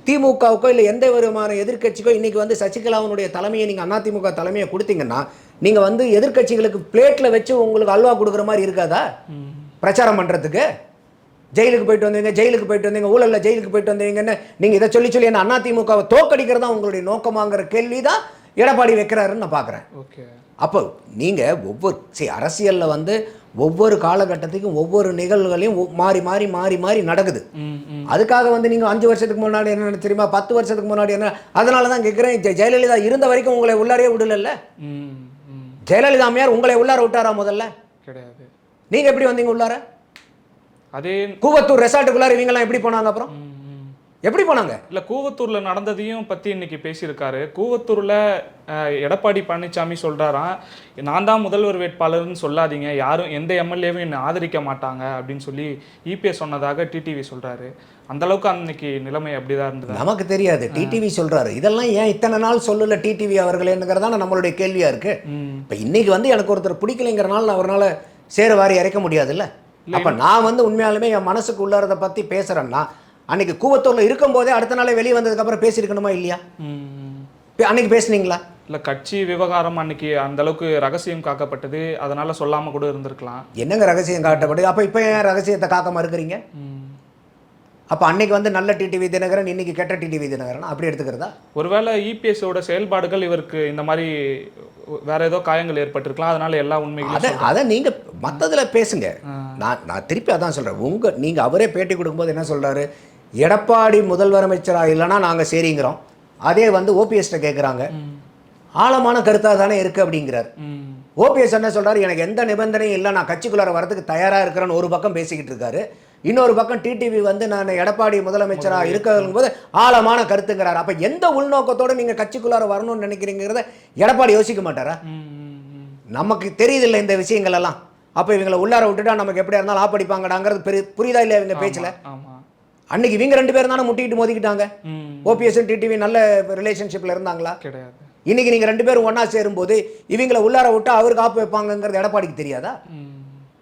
திமுகவுக்கோ இல்லை எந்த விதமான எதிர்க்கட்சிக்கோ இன்னைக்கு வந்து சசிகலாவினுடைய தலைமையை நீங்கள் அதிமுக தலைமையை கொடுத்தீங்கன்னா நீங்கள் வந்து எதிர்க்கட்சிகளுக்கு பிளேட்டில் வச்சு உங்களுக்கு அல்வா கொடுக்குற மாதிரி இருக்காதா? பிரச்சாரம் பண்ணுறதுக்கு ஜெயிலுக்கு போயிட்டு வந்தீங்க ஜெயிலுக்கு போயிட்டு வந்தீங்க ஊழல்ல ஜெயிலுக்கு போயிட்டு வந்தீங்கன்னு நீங்கள் இதை சொல்லி சொல்லி என்ன அதிமுகவை தோக்கடிக்கிறது தான் உங்களுடைய நோக்கமாங்கிற கேள்வி தான் எடப்பாடி வைக்கிறாருன்னு நான் பார்க்குறேன் ஓகே. அப்போ நீங்கள் ஒவ்வொரு சரி அரசியலில் வந்து ஒவ்வொரு காலகட்டத்துக்கும் ஒவ்வொரு நிகழ்வுகளையும் மாறி மாறி மாறி மாறி நடக்குது. அதுக்காக வந்து நீங்கள் அஞ்சு வருஷத்துக்கு முன்னாடி என்ன தெரியுமா? பத்து வருஷத்துக்கு முன்னாடி என்ன? அதனால தான் கேட்குறேன் ஜெயலலிதா இருந்த வரைக்கும் உங்களை உள்ளாரே விடலல்ல? ஜெயலலிதா அம்மையார் உங்களை உள்ளார விட்டாரா முதல்ல? கிடையாது. நீங்கள் எப்படி வந்தீங்க உள்ளார? அதே கூவத்தூர் ரெசார்ட்டுக்குள்ளார இவங்கெல்லாம் எப்படி போனாங்க அப்புறம்? எப்படி போனாங்க? இல்ல கூவத்தூர்ல நடந்ததையும் பத்தி இன்னைக்கு பேசியிருக்காரு. கூவத்தூர்ல எடப்பாடி பழனிசாமி சொல்றாராம் நான் தான் முதல்வர் வேட்பாளர்னு சொல்லாதீங்க. யாரும் எந்த எம்எல்ஏவும் என்னை ஆதரிக்க மாட்டாங்க. அப்படின்னு சொல்லி இபிஎஸ் சொன்னதாக டிடிவி சொல்றாரு. அந்த அளவுக்கு அன்னைக்கு நிலைமை அப்படிதான் இருந்தது? நமக்கு தெரியாது. டிடிவி சொல்றாரு. இதெல்லாம் ஏன் இத்தனை நாள் சொல்லல டிடிவி அவர்களேங்கிறதான நம்மளுடைய கேள்வியா இருக்கு. இப்போ இன்னைக்கு வந்து எனக்கு ஒருத்தர் பிடிக்கலைங்கிறனால அவரால் சேர வாரி இறைக்க முடியாதுல்ல? அப்போ நான் வந்து உண்மையாலுமே என் மனசுக்கு உள்ளறதை பற்றி பேசுகிறேன்னா அன்னைக்கு கூவத்தூரில் இருக்கும்போதே அடுத்த நாளே வெளியே வந்ததுக்கப்புறம் பேசியிருக்கணுமா இல்லையா? அன்னைக்கு பேசுனீங்களா? இல்ல கட்சி விவகாரம் அன்னைக்கு அந்த அளவுக்கு ரகசியம் காக்கப்பட்டது. அதனால சொல்லாம கூட இருந்திருக்கலாம். என்னங்க ரகசியம் காட்டப்படுது அப்போ இப்போ ஏன் ரகசியத்தை காக்க மறுக்கிறீங்க. அப்போ அன்னைக்கு வந்து நல்ல டிடிவி தினகரன் இன்னைக்கு கெட்ட டிடிவி தினகரன்? அப்படி எடுத்துக்கிறதா? ஒருவேளை இபிஎஸோட செயல்பாடுகள் இவருக்கு இந்த மாதிரி வேற ஏதோ காயங்கள் ஏற்பட்டிருக்கலாம். அதனால எல்லா உண்மைகளும் அதை அதை நீங்கள் மற்றதில் பேசுங்க. நான் நான் திருப்பி அதான் சொல்கிறேன் உங்கள் நீங்கள் அவரே பேட்டி கொடுக்கும்போது என்ன சொல்றாரு? எடப்பாடி முதல்வர் அமைச்சராக இல்லைன்னா நாங்கள் சரிங்கிறோம். அதே வந்து ஓபிஎஸ்ட்ட கேட்குறாங்க. ஆழமான கருத்தாக தானே இருக்குது அப்படிங்கிறார். ஓபிஎஸ் என்ன சொல்றாரு? எனக்கு எந்த நிபந்தனையும் இல்லை. நான் கட்சிக்குள்ளார வரதுக்கு தயாராக இருக்கிறேன்னு ஒரு பக்கம் பேசிக்கிட்டு இருக்காரு. இன்னொரு பக்கம் டிடிவி வந்து நான் எடப்பாடி முதலமைச்சராக இருக்கிறதும் போது ஆழமான கருத்துங்கிறார். அப்போ எந்த உள்நோக்கத்தோட நீங்கள் கட்சிக்குள்ளார வரணும்னு நினைக்கிறீங்கிறத எடப்பாடி யோசிக்க மாட்டாரா. நமக்கு தெரியுதில்ல இந்த விஷயங்கள் எல்லாம். அப்போ இவங்களை உள்ளார விட்டுட்டா நமக்கு எப்படியா இருந்தாலும் ஆப்படிப்பாங்கடாங்கிறது பெரிய புரியுதா இல்லையா இவங்க பேச்சில்? அன்னைக்கு இவங்க ரெண்டு பேரும் தானே முட்டிக்கிட்டு மோதிக்கிட்டாங்க. ஓபிஎஸ் டிடிவி நல்ல ரிலேஷன்ஷிப்பில் இருந்தாங்களா? கிடையாது. இன்னைக்கு நீங்கள் ரெண்டு பேரும் ஒன்றா சேரும்போது இவங்களை உள்ளார விட்டா அவருக்கு ஆப்பு வைப்பாங்கங்கிறது எடப்பாடிக்கு தெரியாதா?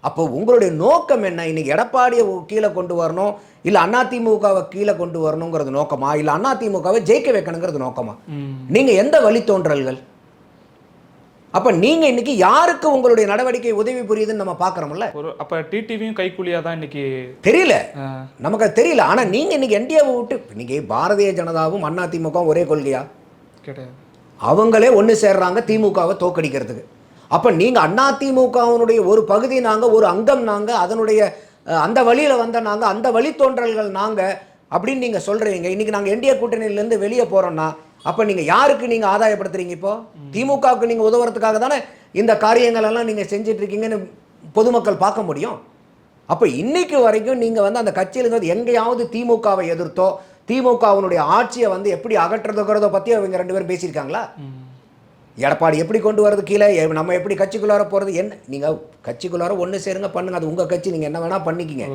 அப்போ உங்களுடைய நோக்கம் என்ன? இன்னைக்கு எடப்பாடியை கீழே கொண்டு வரணும் இல்லை அதிமுகவை கீழே கொண்டு வரணுங்கிறது நோக்கமா? இல்லை அதிமுகவை ஜெயிக்க வைக்கணுங்கிறது நோக்கமா? ம். நீங்க எந்த வழித்தோன்றல்கள்? அப்ப நீங்க இன்னைக்கு யாருக்கு உங்களுடைய நடவடிக்கை உதவி புரியுதுன்னு நம்ம பார்க்கறோம்ல? ஒரு அப்ப டிடிவியும் கைக்கூலியா தான் இன்னைக்கு தெரியல. நமக்கு அது தெரியல. ஆனா நீங்க இன்னைக்கு என்டிஏவை விட்டு இன்னைக்கு பாரதிய ஜனதாவும் அதிமுகவும் ஒரே கொள்கையா? கிடையாது. அவங்களே ஒன்று சேர்றாங்க திமுகவை தோக்கடிக்கிறதுக்கு. அப்போ நீங்கள் அதிமுகவினுடைய ஒரு பகுதி நாங்கள் ஒரு அங்கம் நாங்கள் அதனுடைய அந்த வழியில் வந்த நாங்கள் அந்த வழித்தோன்றல்கள் நாங்கள் அப்படின்னு நீங்கள் சொல்கிறீங்க இன்றைக்கி நாங்கள் என்டிஏ கூட்டணியிலேருந்து வெளியே போகிறோன்னா அப்போ நீங்கள் யாருக்கு நீங்கள் ஆதாயப்படுத்துறீங்க இப்போது திமுகவுக்கு நீங்கள் உதவுறதுக்காக தானே இந்த காரியங்கள் எல்லாம் நீங்கள் செஞ்சிட்ருக்கீங்கன்னு பொதுமக்கள் பார்க்க முடியும். அப்போ இன்னைக்கு வரைக்கும் நீங்கள் வந்து அந்த கட்சியிலேருந்து எங்கேயாவது திமுகவை எதிர்த்தோ திமுகவினுடைய ஆட்சியை வந்து எப்படி அகற்றுறதுங்கிறத பற்றி அவங்க ரெண்டு பேரும் பேசியிருக்காங்களா? எடப்பாடி எப்படி கொண்டு வரது கீழே? நம்ம எப்படி கட்சிக்குள்ளார போகிறது என்ன நீங்கள் கட்சிக்குள்ளார ஒன்று சேருங்க பண்ணுங்க. அது உங்கள் கட்சி நீங்கள் என்ன வேணால் பண்ணிக்கிங்க.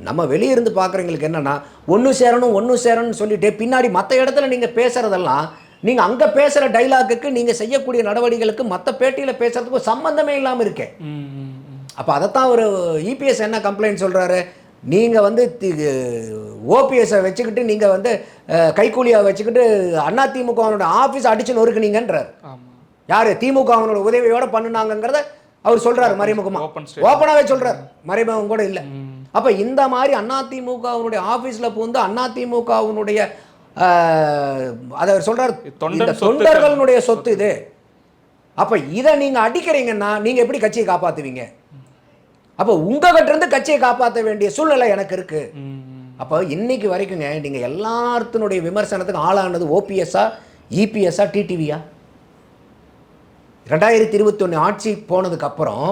நம்ம வெளியே இருந்து பார்க்குறவங்களுக்கு என்னன்னா ஒன்று சேரணும் ஒன்று சேரணும்னு சொல்லிட்டு பின்னாடி மற்ற இடத்துல நீங்கள் பேசுகிறதெல்லாம் நீங்கள் அங்கே பேசுகிற டைலாக்குக்கு நீங்கள் செய்யக்கூடிய நடவடிக்கைகளுக்கு மற்ற பேட்டியில் பேசுறதுக்கு சம்மந்தமே இல்லாமல் இருக்கே. ம் ம் ம். அப்போ அதைத்தான் ஒரு இபிஎஸ் என்ன கம்ப்ளைண்ட் சொல்கிறாரு நீங்கள் வந்து ஓபிஎஸை வச்சுக்கிட்டு நீங்கள் வந்து அஹ், கைக்கூலியை வச்சுக்கிட்டு அதிமுகவனோட ஆஃபீஸ் அடிச்சு நொறுக்குனீங்கன்றார். யார்? திமுகவனோட உதவியோட பண்ணுனாங்கங்கிறத அவர் சொல்றாரு மறைமுகமா. ஓப்பனாகவே சொல்றாரு. மறைமுகம் கூட இல்லை. அப்போ இந்த மாதிரி அதிமுகவினுடைய ஆஃபீஸில் பூந்து அதிமுகவினுடைய அதை அவர் சொல்றாரு. தொண்டர்களுடைய சொத்து இது. அப்போ இதை நீங்கள் அடிக்கிறீங்கன்னா நீங்கள் எப்படி கட்சியை காப்பாற்றுவீங்க அப்போ உங்ககிட்ட இருந்து கட்சியை காப்பாற்ற வேண்டிய சூழ்நிலை எனக்கு இருக்கு. அப்போ இன்னைக்கு வரைக்குங்க நீங்கள் எல்லாத்தினுடைய விமர்சனத்துக்கு ஆளானது ஓபிஎஸ்ஸா இபிஎஸ்ஸா டிடிவியா ரெண்டாயிரத்தி இருபத்தொன்று ஆட்சி போனதுக்கு அப்புறம்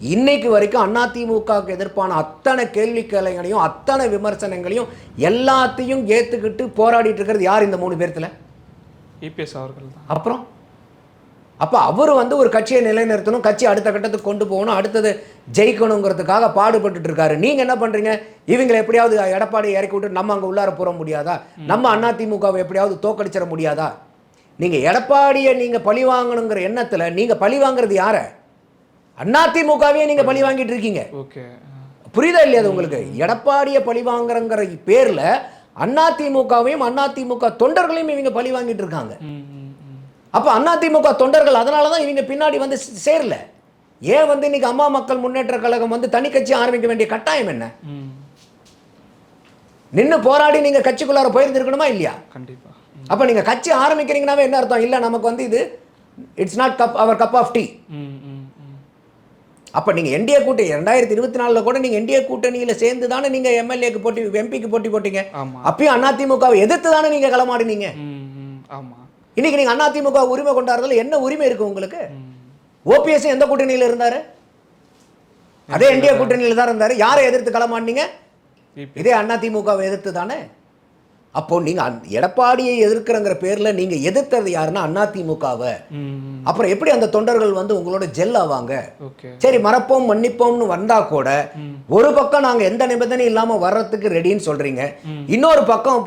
இன்னைக்கு வரைக்கும் அதிமுகவுக்கு எதிர்ப்பான அத்தனை கேள்விக்கலைகளையும் அத்தனை விமர்சனங்களையும் எல்லாத்தையும் ஏற்றுக்கிட்டு போராடிட்டு இருக்கிறது யார் இந்த மூணு பேர்த்துல? இபிஎஸ் அவர்கள் தான். அப்புறம்? அப்போ அவர் வந்து ஒரு கட்சியை நிலைநிறுத்தணும் கட்சி அடுத்த கட்டத்துக்கு கொண்டு போகணும் அடுத்தது ஜெயிக்கணுங்கிறதுக்காக பாடுபட்டுட்டு இருக்காரு. நீங்கள் என்ன பண்ணுறீங்க இவங்களை எப்படியாவது எடப்பாடி இறக்கி விட்டு நம்ம அங்கே உள்ளார போற முடியாதா? நம்ம அதிமுகவை எப்படியாவது தோக்கடிச்சிட முடியாதா? நீங்கள் எடப்பாடியை நீங்கள் பழி வாங்கணுங்கிற எண்ணத்தில் நீங்கள் பழி வாங்குறது யாரை? அதிமுகவையே நீங்கள் பழி வாங்கிட்டு இருக்கீங்க. ஓகே. புரியுதா இல்லையா அது உங்களுக்கு? எடப்பாடியை பழி வாங்குறங்கிற பேரில் அதிமுகவையும் அதிமுக தொண்டர்களையும் இவங்க பழி வாங்கிட்டு இருக்காங்க. அப்போ அதிமுக தொண்டர்கள் அதனால தான் இவங்க பின்னாடி வந்து சேரல. ஏன் வந்து இன்னைக்கு அம்மா மக்கள் முன்னேற்ற கழகம் வந்து தனி கட்சி ஆரம்பிக்க வேண்டிய கட்டாயம் என்ன? நின்று போராடி நீங்க கட்சிக்குள்ளார போயிருந்திருக்கணுமா இல்லையா? கண்டிப்பா. ம் அப்போ நீங்க கட்சி ஆரம்பிக்கிறீங்கன்னாவே என்ன அர்த்தம்? இல்லை நமக்கு வந்து இது it's not cup our cup of tea அப்போ நீங்கள் என்டிஏ கூட்டணி ரெண்டாயிரத்தி இருபத்தி நாலில் கூட நீங்கள் என்டிஏ கூட்டணியில் சேர்ந்து தானே நீங்கள் எம்எல்ஏக்கு போட்டி எம்பிக்கு போட்டி போட்டீங்க. அப்பயும் அதிமுகவை எதிர்த்து தானே நீங்கள் களமாடினீங்க. ம் ம் ஆமா. இன்னைக்கு நீங்கள் அதிமுக உரிமை கொண்டாடுறதுல என்ன உரிமை இருக்கு உங்களுக்கு? ஓபிஎஸ் எந்த கூட்டணியில் இருந்தாரு? அதே என்டிஏ கூட்டணியில்? தான் இருந்தாரு. யாரை எதிர்த்து களமாடினீங்க? இதே அதிமுகவை எதிர்த்து தானே அப்போ நீங்க அந்த எடப்பாடியை எதிர்க்கிறங்கிற பேர்ல நீங்க எதிர்த்தது யாருன்னா அதிமுகவை அப்புறம் எப்படி அந்த தொண்டர்கள் வந்து உங்களோட ஜெல் ஆவாங்க? சரி மறப்போம் மன்னிப்போம்னு வந்தா கூட ஒரு பக்கம் நாங்க எந்த நிபந்தனையும் இல்லாம வர்றதுக்கு ரெடின்னு சொல்றீங்க. இன்னொரு பக்கம்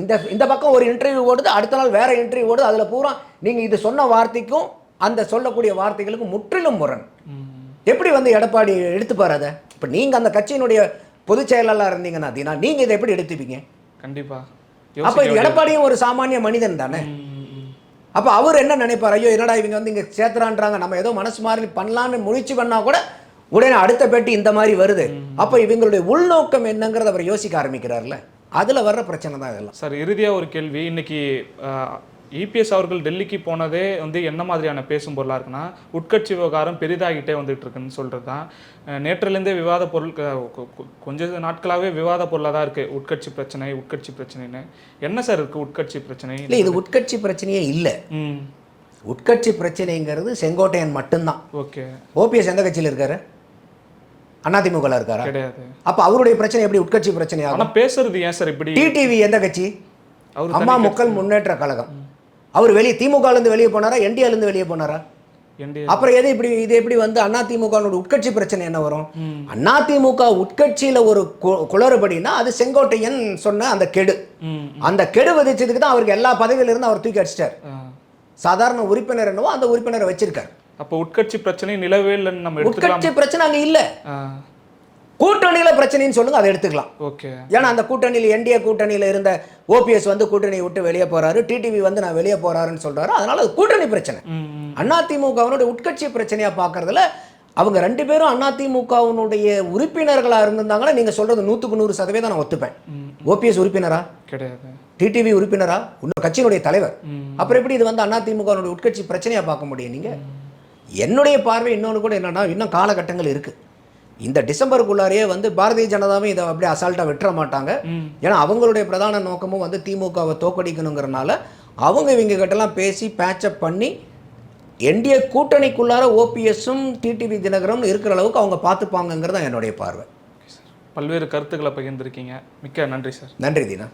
இந்த இந்த பக்கம் ஒரு இன்டர்வியூ ஓடுது அடுத்த நாள் வேற இன்டர்வியூ ஓடுது அதுல பூரா நீங்க இது சொன்ன வார்த்தைக்கும் அந்த சொல்லக்கூடிய வார்த்தைகளுக்கும் முற்றிலும் முரண். எப்படி வந்து எடப்பாடி எடுத்துப்பாரு அதை? இப்போ நீங்க அந்த கட்சியினுடைய பொதுச் செயலாளர் இருந்தீங்கன்னா தீனா நீங்க இதை எப்படி எடுத்துப்பீங்க? கண்டிப்பா. அப்ப இது எடப்பாடியும் ஒரு சாமானிய மனிதன் தானே. அப்ப அவர் என்ன நினைப்பார்? ஐயோ என்னடா இவங்க வந்து இங்க சேர்த்துறான்றாங்க நம்ம ஏதோ மனசு மாதிரி பண்ணலான்னு முயற்சி பண்ணா கூட உடனே அடுத்த பேட்டி இந்த மாதிரி வருது. அப்ப இவங்களுடைய உள்நோக்கம் என்னங்கிறத அவர் யோசிக்க ஆரம்பிக்கிறார்ல? அதுல வர்ற பிரச்சனை தான் இதெல்லாம். சார் இறுதியா ஒரு கேள்வி. இன்னைக்கு இபிஎஸ் அவர்கள் டெல்லிக்கு போனதே வந்து என்ன மாதிரியான பேசும் பொருளாக இருக்குன்னா உட்கட்சி விவகாரம் பெரிதாகிட்டே வந்துட்டு இருக்குன்னு சொல்கிறது தான் நேற்றிலிருந்தே விவாத பொருள் கொஞ்ச நாட்களாகவே விவாத பொருளாக தான் இருக்குது உட்கட்சி பிரச்சனை உட்கட்சி பிரச்சனைன்னு. என்ன சார் இருக்குது உட்கட்சி பிரச்சனை? இல்ல இது உட்கட்சி பிரச்சனையே இல்ல. ம். உட்கட்சி பிரச்சனைங்கிறது செங்கோட்டையன் மட்டும்தான். ஓகே. ஓபிஎஸ் எந்த கட்சியில் இருக்காரு? அதிமுகல இருக்காரா? கிடையாது. அப்ப அவருடைய பிரச்சனை எப்படி உட்கட்சி பிரச்சனை ஆனா பேசுறது ஏன் சார் இப்படி? டிடிவி எந்த கட்சி? அவர் அம்மா மக்கள் முன்னேற்ற கழகம். அவர் வெளியே திமுக இருந்து வெளியே போனாரா? இருந்து வெளியே போனாரா? அப்புறம் எது இப்படி இது எப்படி வந்து அதிமுக உட்கட்சி பிரச்சனை என்ன வரும்? ம். அதிமுக உட்கட்சியில ஒரு குளறுபடினா அது செங்கோட்டையன் சொன்ன அந்த கெடு. அந்த கெடு விதிச்சதுக்கு தான் அவருக்கு எல்லா பதவியில இருந்து அவர் தூக்கி அடிச்சிட்டார். சாதாரண உறுப்பினர் என்னவோ அந்த உறுப்பினரை வச்சிருக்கார். அப்போ உட்கட்சி பிரச்சனை நிலவே இல்லைன்னு நம்ம உட்கட்சி பிரச்சனை அங்கே இல்லை. கூட்டணியில பிரச்சனைன்னு சொல்லுங்க அதை எடுத்துக்கலாம். ஓகே. ஏன்னா அந்த கூட்டணியில் என்டிஏ கூட்டணியில் இருந்த ஓபிஎஸ் வந்து கூட்டணியை விட்டு வெளியே போறாரு டிடிவி வந்து நான் வெளியே போறாருன்னு சொல்றாரு. அதனால அது கூட்டணி பிரச்சனை. அதிமுகவினுடைய உட்கட்சி பிரச்சனையா பார்க்கறதுல அவங்க ரெண்டு பேரும் அதிமுகவினுடைய உறுப்பினர்களா இருந்திருந்தாங்கன்னா நீங்க சொல்றது நூற்றுக்கு நூறு சதவீதம் நான் ஒத்துப்பேன். ஓபிஎஸ் உறுப்பினரா? கிடையாது. டிடிவி உறுப்பினரா? இன்னும் கட்சியினுடைய தலைவர். அப்புறம் எப்படி இது வந்து அதிமுகவினுடைய உட்கட்சி பிரச்சனையா பார்க்க முடியும் நீங்க? என்னுடைய பார்வை இன்னொன்று கூட என்னன்னா இன்னும் காலகட்டங்கள் இருக்கு. இந்த டிசம்பருக்குள்ளாரையே வந்து பாரதிய ஜனதாவும் இதை அப்படியே அசால்ட்டாக விட்டுற மாட்டாங்க. ஏன்னா அவங்களுடைய பிரதான நோக்கமும் வந்து திமுகவை தோக்கடிக்கணுங்கிறனால அவங்க இவங்க கிட்டலாம் பேசி பேச்சப் பண்ணி என்டிஏ கூட்டணிக்குள்ளார ஓபிஎஸும் டிடிவி தினகரும் இருக்கிற அளவுக்கு அவங்க பார்த்துப்பாங்கங்கிறது தான் என்னுடைய பார்வை. பல்வேறு கருத்துக்களை பகிர்ந்திருக்கீங்க. மிக்க நன்றி சார். நன்றி தீனா.